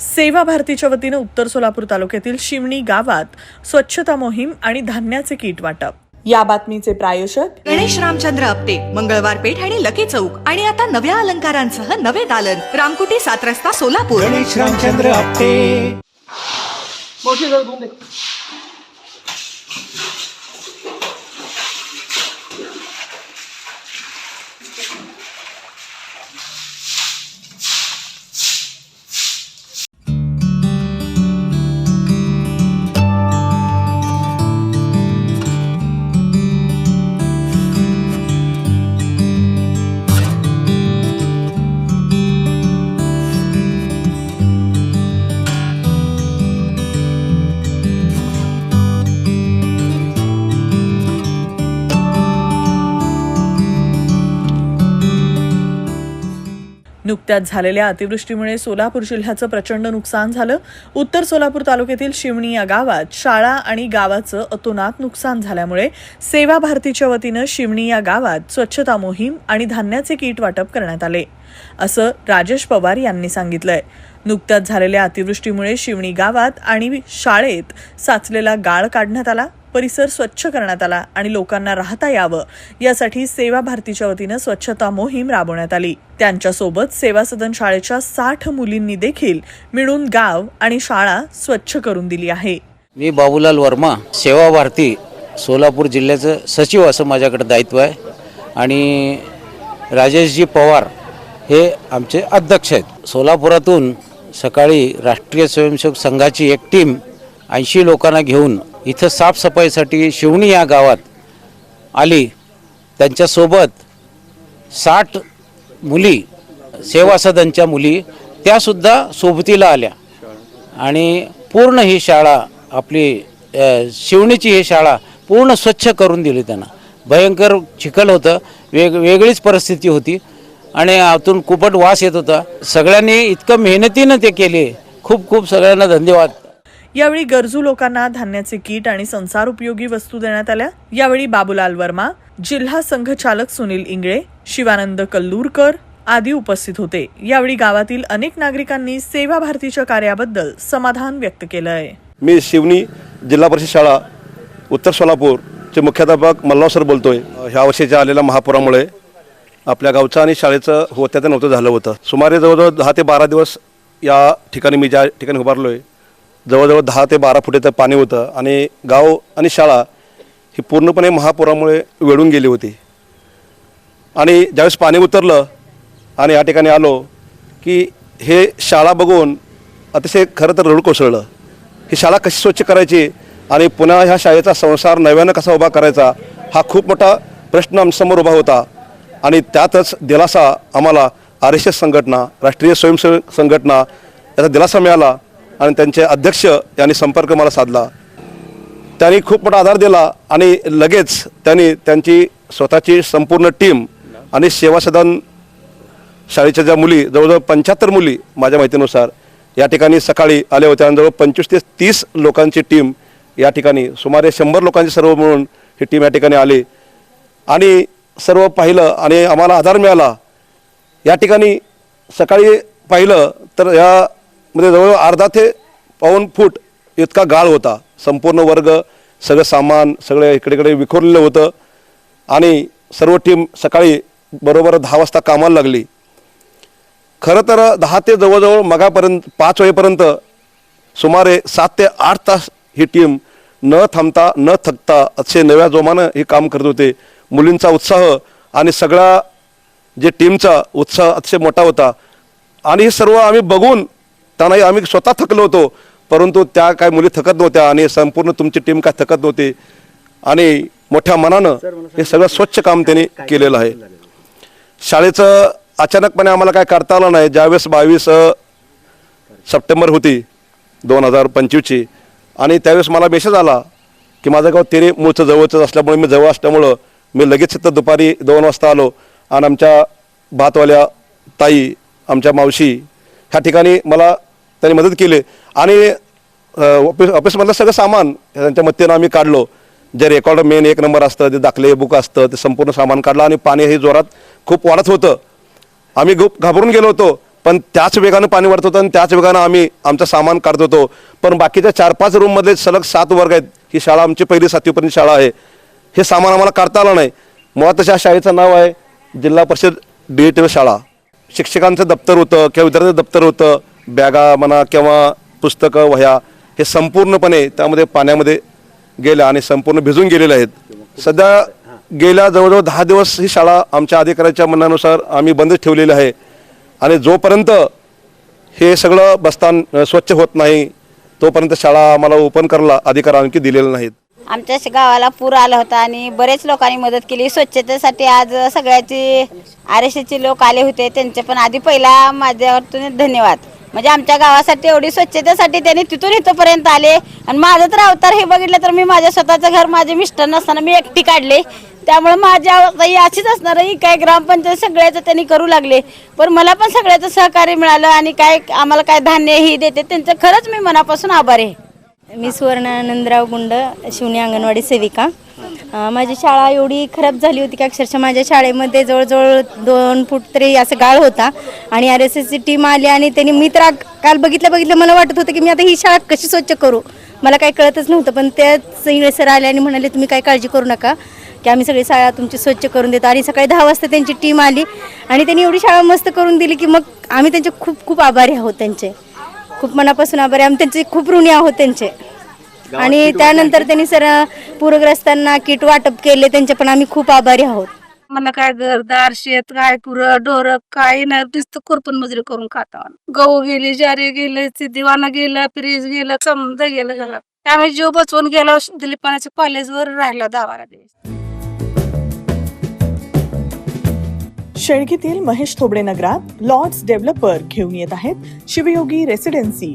सेवा भारतीच्या वतीनं उत्तर सोलापूर तालुक्यातील शिवणी गावात स्वच्छता मोहीम आणि धान्याचे किट वाटप. या बातमीचे प्रायोजक गणेश रामचंद्र आपटे मंगळवार पेठ आणि लकी चौक. आणि आता नव्या अलंकारांसह नवे दालन. रामकुटी सात रस्ता सोलापूर. गणेश रामचंद्र आपटे. नुकत्याच झालेल्या अतिवृष्टीमुळे सोलापूर जिल्ह्याचं प्रचंड नुकसान झालं. उत्तर सोलापूर तालुक्यातील शिवणी या गावात शाळा आणि गावाचं अतोनात नुकसान झाल्यामुळे सेवा भारतीच्या वतीनं शिवणी या गावात स्वच्छता मोहीम आणि धान्याचे किट वाटप करण्यात आले. असं राजेश पवार यांनी सांगितलंय. नुकत्याच झालेल्या अतिवृष्टीमुळे शिवणी गावात आणि शाळेत साचलेला गाळ काढण्यात आला. परिसर स्वच्छ करण्यात आला आणि लोकांना राहता यावं यासाठी सेवा भारतीच्या वतीनं स्वच्छता मोहीम राबवण्यात आली. त्यांच्यासोबत सेवा सदन शाळेच्या साठ मुलींनी देखील मिळून गाव आणि शाळा स्वच्छ करून दिली आहे. मी बाबूलाल वर्मा सेवा भारती सोलापूर जिल्ह्याचं सचिव असं माझ्याकडे दायित्व आहे. आणि राजेशजी पवार हे आमचे अध्यक्ष आहेत. सोलापुरातून सकाळी राष्ट्रीय स्वयंसेवक संघाची एक टीम ऐंशी लोकांना घेऊन इथं साफसफाईसाठी शिवणी या गावात आली. त्यांच्यासोबत साठ मुली सेवा सदनच्या मुली त्यासुद्धा सोबतीला आल्या. आणि पूर्ण ही शाळा आपली शिवणीची ही शाळा पूर्ण स्वच्छ करून दिली त्यांना. भयंकर चिखल होतं वेग वेगळीच परिस्थिती होती. आणि आतून कुपट वास येत होता. सगळ्यांनी इतकं मेहनतीनं ते केले. खूप खूप सगळ्यांना धन्यवाद. यावेळी गरजू लोकांना धान्याचे किट आणि संसार उपयोगी वस्तू देण्यात आल्या. यावेळी बाबूलाल वर्मा जिल्हा संघचालक सुनील इंगळे शिवानंद कल्लूरकर आदी उपस्थित होते. यावेळी गावातील अनेक नागरिकांनी सेवा भारतीच्या कार्याबद्दल समाधान व्यक्त केलं आहे मी शिवनी जिल्हा परिषद शाळा उत्तर सोलापूरचे मुख्याध्यापक मल्लाव सर बोलतोय. ह्या वर्षीच्या आलेल्या महापुरामुळे आपल्या गावचं आणि शाळेचं होत्या ते नव्हतं झालं होतं. सुमारे जवळजवळ दहा ते बारा दिवस या ठिकाणी मी ज्या ठिकाणी उभारलो आहे जवळजवळ दहा ते बारा फुटेचं पाणी होतं आणि गाव आणि शाळा ही पूर्णपणे महापुरामुळे वेढून गेली होती. आणि ज्यावेळेस पाणी उतरलं आणि या ठिकाणी आलो की हे शाळा बघून अतिशय खरं तर रडू कोसळलं. ही शाळा कशी स्वच्छ करायची आणि पुन्हा ह्या शाळेचा संसार नव्यानं कसा उभा करायचा हा खूप मोठा प्रश्न आमच्यासमोर उभा होता. आणि त्यातच दिलासा आम्हाला आर एस एस संघटना राष्ट्रीय स्वयंसेवक संघटना याचा दिलासा मिळाला. आणि त्यांचे अध्यक्ष यांनी संपर्क मला साधला. त्यांनी खूप मोठा आधार दिला आणि लगेच त्यांनी त्यांची स्वतःची संपूर्ण टीम आणि सेवा सदन शाळेच्या ज्या मुली जवळजवळ पंच्याहत्तर मुली माझ्या माहितीनुसार या ठिकाणी सकाळी आल्या होत्या आणि जवळ पंचवीस ते तीस लोकांची टीम या ठिकाणी सुमारे शंभर लोकांची सर्व मिळून ही टीम या ठिकाणी आली. आणि सर्व पाहिलं आणि आम्हाला आधार मिळाला. या ठिकाणी सकाळी पाहिलं तर म्हणजे जवळ अर्धा ते पाऊण फूट इतका गाळ होता. संपूर्ण वर्ग सगळं सामान सगळं इकडेकडे विखुरलेलं होतं. आणि सर्व टीम सकाळी बरोबर दहा वाजता कामाला लागली. खरं तर दहा ते जवळजवळ मगापर्यंत पाच वाजेपर्यंत सुमारे सात ते आठ तास ही टीम न थांबता न थकता असे नव्या जोमानं हे काम करत होते. मुलींचा उत्साह आणि सगळा जे टीमचा उत्साह अतिशय मोठा होता. आणि हे सर्व आम्ही बघून त्यांनाही आम्ही स्वतः थकलो होतो परंतु त्या काय मुली थकत नव्हत्या आणि संपूर्ण तुमची टीम काय थकत नव्हती. आणि मोठ्या मनानं हे सगळं स्वच्छ काम त्यांनी केलेलं आहे. शाळेचं अचानकपणे आम्हाला काय करता आलं नाही. ज्यावेळेस बावीस सप्टेंबर होती दोन हजार पंचवीसची आणि त्यावेळेस मला मेसेज आला की माझं गाव तेरे मूळचं जवळचं असल्यामुळे मी जवळ असल्यामुळं मी लगेच तिथं दुपारी दोन वाजता आलो. आणि आमच्या भातवाल्या ताई आमच्या मावशी ह्या ठिकाणी मला त्यांनी मदत केली. आणि ऑफिस ऑफिसमधलं सगळं सामान त्यांच्या मदतीनं आम्ही काढलो. जे रेकॉर्ड मेन एक नंबर असतं ते दाखले बुक असतं ते संपूर्ण सामान काढलं आणि पाणी हे जोरात खूप वाढत होतं. आम्ही खूप घाबरून गेलो होतो पण त्याच वेगानं पाणी वाढत होतं आणि त्याच वेगानं आम्ही आमचं सामान काढत होतो. पण बाकीच्या चार पाच रूममध्ये सलग सात वर्ग आहेत. ही शाळा आमची पहिली सातवीपर्यंत शाळा आहे. हे सामान आम्हाला काढता आलं नाही. मुळात तशा शाळेचं नाव आहे जिल्हा परिषद डिजिटल शाळा. शिक्षकांचं दप्तर होतं किंवा विद्यार्थ्यांचं दप्तर होतं. बॅगा म्हणा किंवा पुस्तकं वह्या हे संपूर्णपणे त्यामध्ये पाण्यामध्ये गेल्या आणि संपूर्ण भिजून गेलेले आहेत. सध्या गेल्या जवळजवळ दहा दिवस ही शाळा आमच्या अधिकाऱ्याच्या म्हणण्यानुसार आम्ही बंदच ठेवलेली आहे. आणि जोपर्यंत हे सगळं बस्तान स्वच्छ होत नाही तोपर्यंत शाळा आम्हाला ओपन करायला अधिकार आणखी दिलेले नाहीत. आमच्या गावाला पूर आला होता आणि बरेच लोकांनी मदत केली. स्वच्छतेसाठी आज सगळ्याची आर एस लोक आले होते. त्यांचे पण आधी पहिला माझ्यावरतून धन्यवाद. म्हणजे आमच्या गावासाठी एवढी स्वच्छतेसाठी त्यांनी तिथून इथंपर्यंत आले. आणि माझं तर अवतार हे बघितलं तर मी माझ्या स्वतःचं घर माझे मिस्टर नसताना मी एकटी काढले. त्यामुळे माझी अशीच असणार ही काय ग्रामपंचायत सगळ्याचं त्यांनी करू लागले. पण मला पण सगळ्याचं सहकार्य मिळालं आणि काय आम्हाला काय धान्य ही देते त्यांचं खरंच मी मनापासून आभार आहे. मी सुवर्णा आनंदराव गुंड शिवणी अंगणवाडी सेविका. माझी शाळा एवढी खराब झाली होती की अक्षरशः माझ्या शाळेमध्ये जवळजवळ दोन फूट तरी असं गाळ होता. आणि आर एस एसची टीम आली आणि त्यांनी मी तर काल बघितलं बघितलं मला वाटत होतं की मी आता ही शाळा कशी स्वच्छ करू. मला काही कळतच नव्हतं पण त्याच इंगळे सर आले आणि म्हणाले तुम्ही काही काळजी करू नका. की आम्ही सगळी शाळा तुमची स्वच्छ करून देतो. आणि सकाळी दहा वाजता त्यांची टीम आली आणि त्यांनी एवढी शाळा मस्त करून दिली की मग आम्ही त्यांचे खूप खूप आभारी आहोत त्यांचे. खूप मनापासून आभारी आम्ही त्यांचे खूप ऋणी आहोत त्यांचे. आणि त्यानंतर त्यांनी सर पूरग्रस्तांना किट वाटप केले. त्यांचे पण आम्ही खूप आभारी आहोत. मला काय घरदार शेत काय कुरं ढोर काही नाही. नुसतं खुरपण मजुरी करून खाता गहू गेली ज्वारी गेले दिवाना गेलं फ्रीज गेलं समजा गेलं घरात आम्ही जीव बचवून गेलो दिलीपानाच्या कॉलेजवर राहिलो दहा बारा दिवस. शेळकीतील महेश थोबडे नगरात लॉर्ड्स डेव्हलपर घेऊन येत आहेत शिवयोगी रेसिडेन्सी.